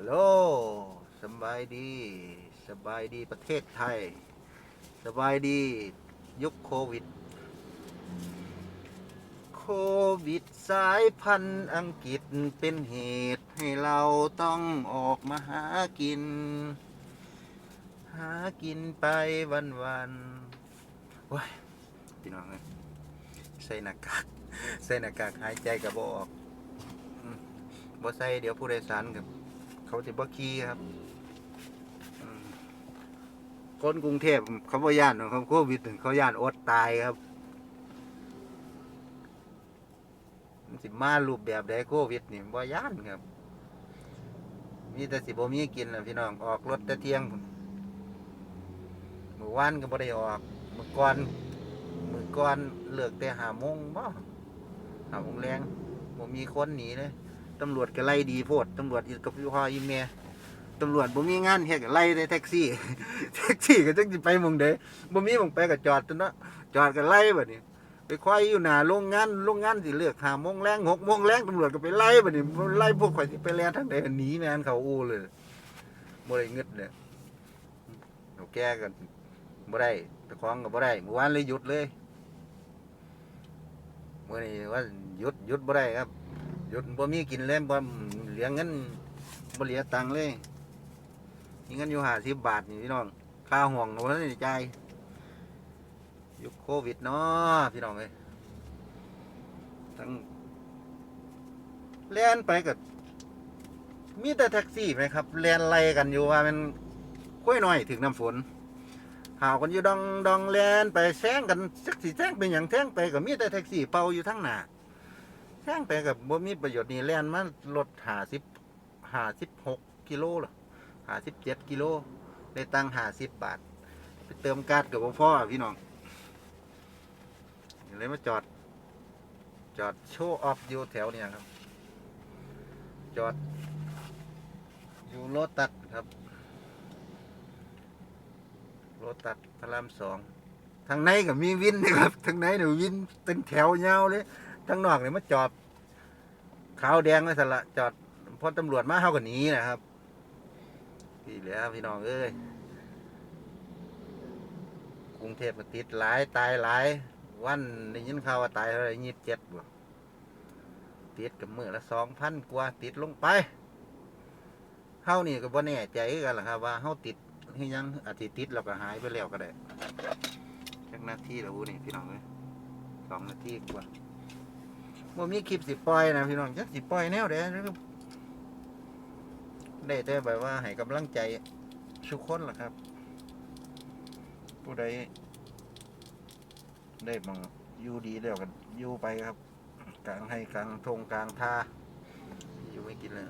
ฮัลโหลสบายดี สบายดีประเทศไทย สบายดี ยุคโควิด โควิดสายพันธุ์อังกฤษเป็นเหตุให้เราต้องออกมาหากิน หากินไปวันวันว้ายพี่น้องเอ้ยใส่หน้ากากใส่หน้ากากหายใจกับบออกบ่ใส่เดี๋ยวผู้โดยสารกับ เขาจะบ่ขี่ครับคนกรุงเทพเขาบ่ย่านหรอกครับโควิดเขาย่านอดตายครับมันสิมารูปแบบใดโควิดนี่บ่ย่านครับ มีแต่สิบ่มีกินน่ะพี่น้องออกรถแต่เที่ยงหมื้อวานก็บ่ได้ออกมื้อก่อนมื้อก่อนเลิกแต่5โมงบ่5โมงแรงบ่มีคนหนีเลย ตำรวจก็ไล่ดีโพดตำรวจกับพ่ออีเมียตำรวจบ่มีงานเฮ็ดก็ไล่ได้แท็กซี่ แท็กซี่ก็จังสิไปหมองใดบ่มีหมองไปก็จอดตัวเนาะจอดก็ไล่บัดนี้ไปควายอยู่หน้าโรงงานโรงงานสิเลือก5โมงแรง6โมงแรงตำรวจก็ไปไล่บัดนี้ไล่พวกข่อยสิไปแล่นทางใดหนีแม่นเขาอู้เลยบ่ได้เงิดเลยเอาแก้กันบ่ได้ตะของก็บ่ได้เมื่อวานเลยหยุดเลยเมื้อนี้ว่าหยุดหยุดบ่ได้ครับ หยุดบ่มีกินเลยบ่เหลือเงินบ่เหลือตังค์เลยมีเงินอยู่ห้าสิบบาทนี่พี่น้องค่าห่วงบ่ทันได้จ่ายยุคโควิดเนาะพี่น้องเอ้ยทั้งแล่นไปก็มีแต่แท็กซี่ไหมครับแล่นไล่กันอยู่ว่ามันค่อยหน้อยถึงน้ำฝนหาวกันอยู่ดองดองแล่นไปแซงกันสักสิแซงเป็นหยังแซงไปก็มีแต่แท็กซี่เป่าอยู่ทั้งหน้า ท่งไปกับบ่มีประโยชน์นี่แล่นมาลดหาสิบหาสิบหกกิโลหรอหาสิบเจ็ดกิโลได้ตังหาสิบบาท ไปเติมก๊าซกับพ่อพี่น้องเลยมาจอด จอดโชว์ออฟอยู่แถวเนี่ยครับ จอด อยู่โรตัดครับโรตัดพระรามสองทางในก็มีวินนะครับทางในเนี่ยวินเป็นแถวยาวเลย ทั้งนอกเนี่ยมาจอดขาวแดงเลยสละจอดพอตำรวจมาเขาก็หนีนะครับพี่เหลือพี่น้องเอ้ยกรุงเทพก็ติดหลายตายหลาย วันได้ยินข่าวว่าตายเท่าไหรยี่สิบเจ็ดบ่ติดกับมือละสองพันกว่าติดลงไปเฮานี่ก็บ่แน่ใจกันล่ะครับว่าเฮาติดยังอาจสิติดแล้วก็หายไปแล้วก็ได้จักนาทีแล้ววูนี่พี่น้องเอ้ยสองนาทีกว่า บ่มีคลิปสิปล่อยนะพี่น้องจักสิปล่อยแนวใดนะครับได้แต่แบบว่าให้กำลังใจทุกคนล่ะครับ ผู้ใดได้บังอยู่ดีแล้วกันอยู่ไปครับ กลางให้กลางทงกลางท่าอยู่ไม่กินเลย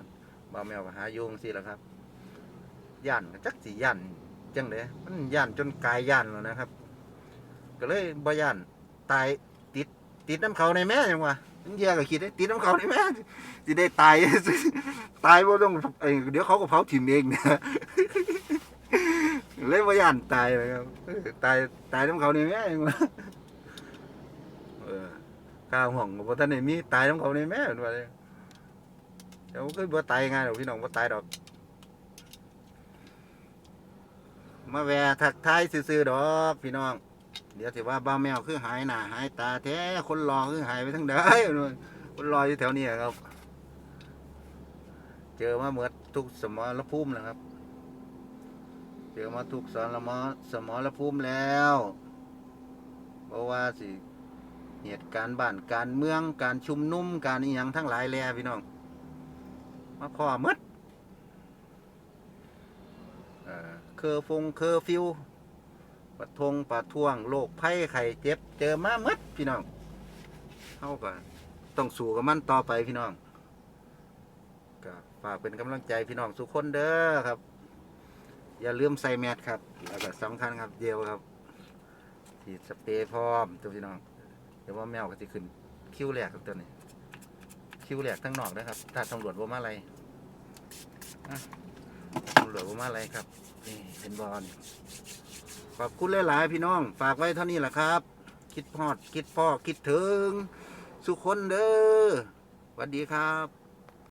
บ่าวแมวหาโยงสิล่ะครับย่านจักสิย่านจังเลยมันย่านจนกายย่านแล้วนะครับ ก็เลยบ่ย่านตาย ติดน้ำเขาในแม่ยังวะมันเดียก็คิดได้ตีน้ำเขาได้ไหมสิได้ตาย ตายบ่ต้องเอ้ยเดี๋ยวเขาก็เผาถิ่มเองเนี่ยเลยว่ายานตายเลยครับตายตายน้ำเขานี่แม่งวะเออข้าวห่องบ่ทันได้มีตายน้ำเขานี่แม่นว่าเลยเดี๋ยวก็บ่ตายง่ายดอกพี่น้องบ่ตายดอกมาแวะทักทายซื่อๆดอกพี่น้อง เดี๋ยวสิว่าบ้าแมวคือหายหน้าหายตาแท้คนรอคือหายไปทั้งใดนู่นคนรออยู่แถวนี้ครับ เจอมาเหมือดทุกสมรภูมิแล้วครับ เจอมาทุกสารมอสมรภูมิแล้วเพราะว่าสิเหตุการณ์บ้านการเมืองการชุมนุมการอีหยังทั้งหลายแลพี่น้อง มาพ่อมดเออเคอร์ฟงเคอร์ฟิว ปะทงปะท่วงโรคภัยไข้เจ็บ เจอมาหมดพี่น้องเท่ากันต้องสู้กับมันต่อไปพี่น้องก็ฝากเป็นกำลังใจพี่น้องทุกคนเด้อครับ อย่าลืมใส่แมสครับแล้วก็สำคัญครับเดียวครับฉีดสเปรย์พร้อมตัวพี่น้อง เดี๋ยวว่าแมวก็จะขึ้นคิ้วแรกครับตัวนี้คิ้วแรกทั้งนอกนะครับ ถ้าตำรวจว่ามาอะไรตำรวจว่ามาอะไรครับนี่เป็นบอล ขอบคุณหลาย ๆ พี่น้อง ฝากไว้เท่านี้แหละครับ คิดพอด คิดพ่อ คิดถึง สุขคนเด้อสวัสดีครับ